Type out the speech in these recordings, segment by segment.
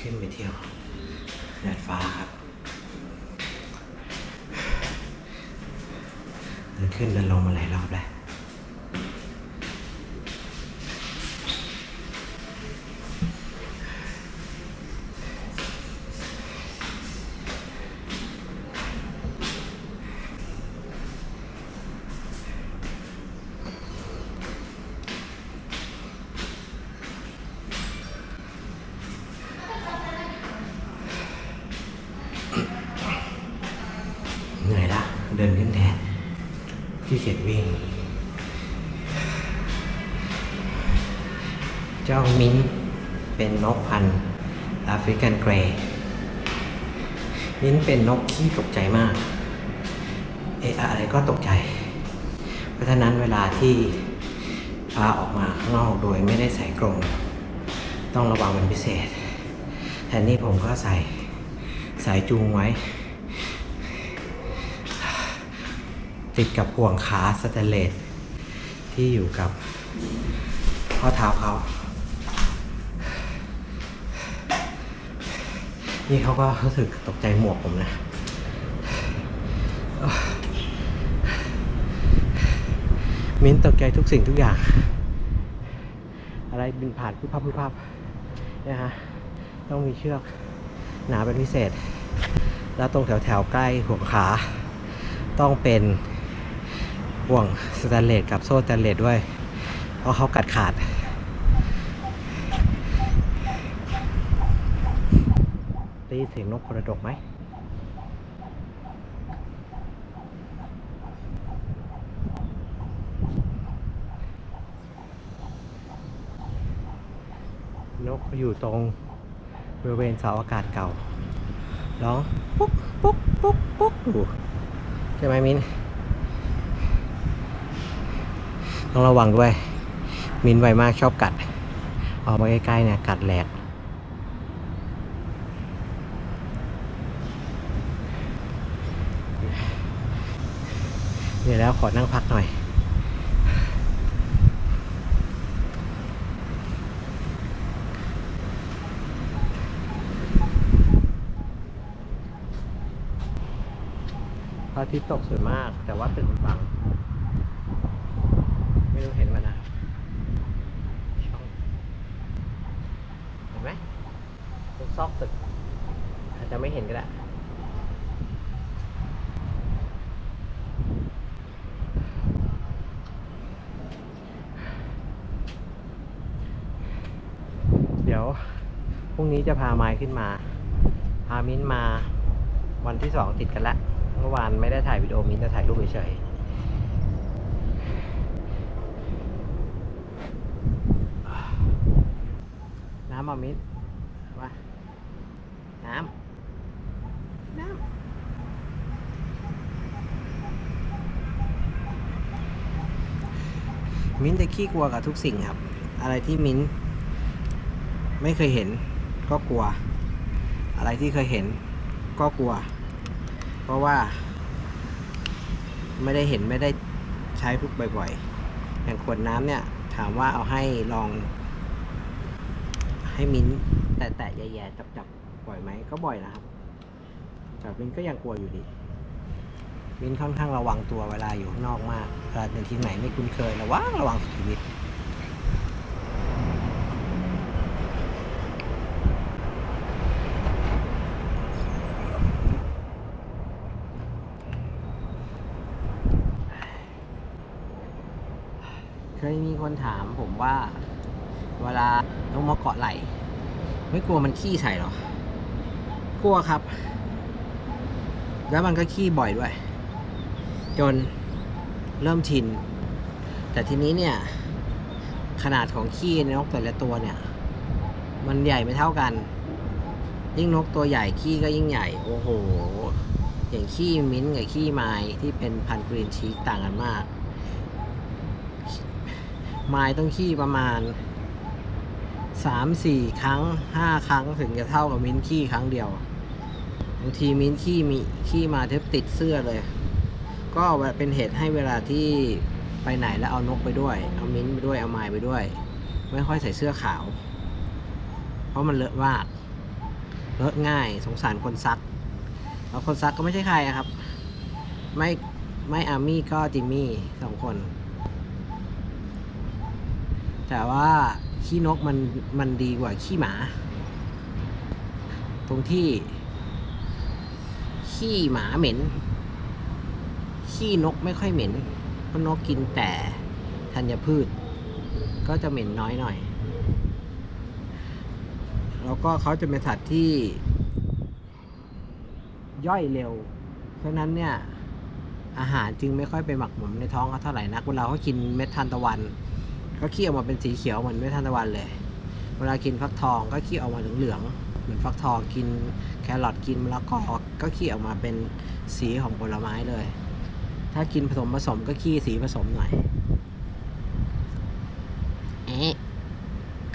ขึ้นไปเที่ยวดาดฟ้าครับ เดินขึ้นเดินลงมาหลายรอบแล้ว เดินขึ้นแทนที่เกียจวิ่ง เจ้ามิ้นเป็นนกพันธุ์แอฟริกันเกรย์มิ้นเป็นนกที่ตกใจมาก เอะอะไรก็ตกใจ เพราะฉะนั้นเวลาที่พาออกมาข้างนอกโดยไม่ได้ใส่กรง ต้องระวังเป็นพิเศษแทนนี้ผมก็ใส่สายจูงไว้ ติดกับห่วงขาสแตนเลสที่อยู่กับข้อเท้าเขานี่เขาก็รู้สึกตกใจหมวกผมนะ มิ้นตกใจทุกสิ่งทุกอย่าง อะไรบินผ่านพุบพับพุบพับนะฮะ ต้องมีเชือกหนาเป็นพิเศษ แล้วตรงแถวแถวๆใกล้หัวขา ต้องเป็น ห่วงสแตนเลสกับโซ่สแตนเลสด้วย เพราะเขากัดขาดได้ยินเสียงนกกระดกไหมนกอยู่ตรงบริเวณเสาอากาศเก่าร้องปุ๊กปุ๊กปุ๊กปุ๊กอยู่ใช่ไหมมิน ต้องระวังด้วย มินไวมากชอบกัด ออกมาใกล้ๆเนี่ยกัดแหลก เดี๋ยวแล้วขอนั่งพักหน่อยพระอาทิตย์ตกสวยมาก แต่ว่าตึกมันบัง ไม่รู้เห็นมันนะช่องเห็นไหมตรงซอกตึก อาจจะไม่เห็นก็ได้เดี๋ยวพรุ่งนี้จะพาไม้ขึ้นมา พามิ้นมาวันที่สองติดกันละ เมื่อวานไม่ได้ถ่ายวิดีโอมิ้นจะถ่ายรูปเฉยๆ น้ำมามิ้นมาน้ำ น้ำมิ้นจะขี้กลัวกับทุกสิ่งครับ อะไรที่มิ้นไม่เคยเห็นก็กลัว อะไรที่เคยเห็นก็กลัว เพราะว่า ไม่ได้เห็นไม่ได้ใช้พวกบ่อยๆ อย่างขวดน้ำเนี่ย ถามว่าเอาให้ลอง ให้มิ้นแตะๆแย่ๆจับๆบ่อยไหมก็บ่อยนะครับแต่มิ้นก็ยังกลัวอยู่ดี มิ้นค่อนข้างระวังตัวเวลาอยู่ข้างนอกมากเวลาเป็นที่ไหนไม่คุ้นเคยระวังระวังชีวิตเคยมีคนถามผมว่า เวลาลงมาเกาะไหล ไม่กลัวมันขี้ใส่หรอ กลัวครับ แล้วมันก็ขี้บ่อยด้วย จนเริ่มชิน แต่ทีนี้เนี่ย ขนาดของขี้นกแต่ละตัวเนี่ย มันใหญ่ไม่เท่ากัน ยิ่งนกตัวใหญ่ขี้ก็ยิ่งใหญ่ โอ้โห อย่างขี้มิ้นท์กับขี้ไม้ที่เป็นพันธุ์กรีนชีสต่างกันมากไม้ต้องขี้ประมาณ สามสี่ครั้งห้าครั้งถึงจะเท่ากับมิ้นขี้ครั้งเดียวบางทีมิ้นขี้มีขี้มาเทบติดเสื้อเลย ก็เป็นเหตุให้เวลาที่ไปไหนแล้วเอานกไปด้วย เอามิ้นไปด้วยเอาไม้ไปด้วย ไม่ค่อยใส่เสื้อขาว เพราะมันเลอะมากเลอะง่ายสงสารคนซักแล้วคนซักก็ไม่ใช่ใครครับ ไม่ไม่อามี่ก็จิมมี่สองคน แต่ว่า ขี้นกมันมันดีกว่าขี้หมา ตรงที่ ขี้หมาเหม็น ขี้นกไม่ค่อยเหม็นเพราะนกกินแต่ธัญพืช ก็จะเหม็นน้อยหน่อย แล้วก็เขาจะเป็นสัตว์ที่ ย่อยเร็ว เพราะนั้นเนี่ยอาหารจึงไม่ค่อยไปหมักหมมในท้องเขาเท่าไหร่นักเวลาเขากินเม็ดทานตะวัน ก็ขี้ออกมาเป็นสีเขียวเหมือนเมทานตะวันเลย เวลากินฟักทองก็ขี้ออกมาเหลืองๆเหมือนฟักทองกินแครอทกินมะละกอก็ขี้ออกมาเป็นสีของผลไม้เลย ถ้ากินผสมผสมก็ขี้สีผสมหน่อยเอ๊ะ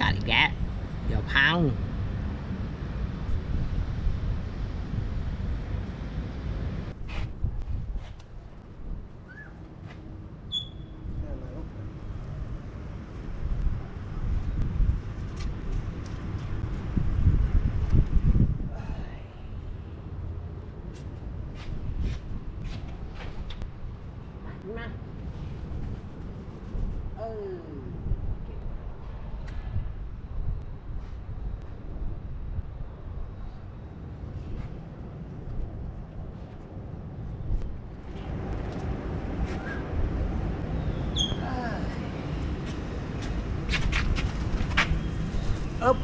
กัดอีกแล้วเดี๋ยวพัง มาเออ เอ๊บ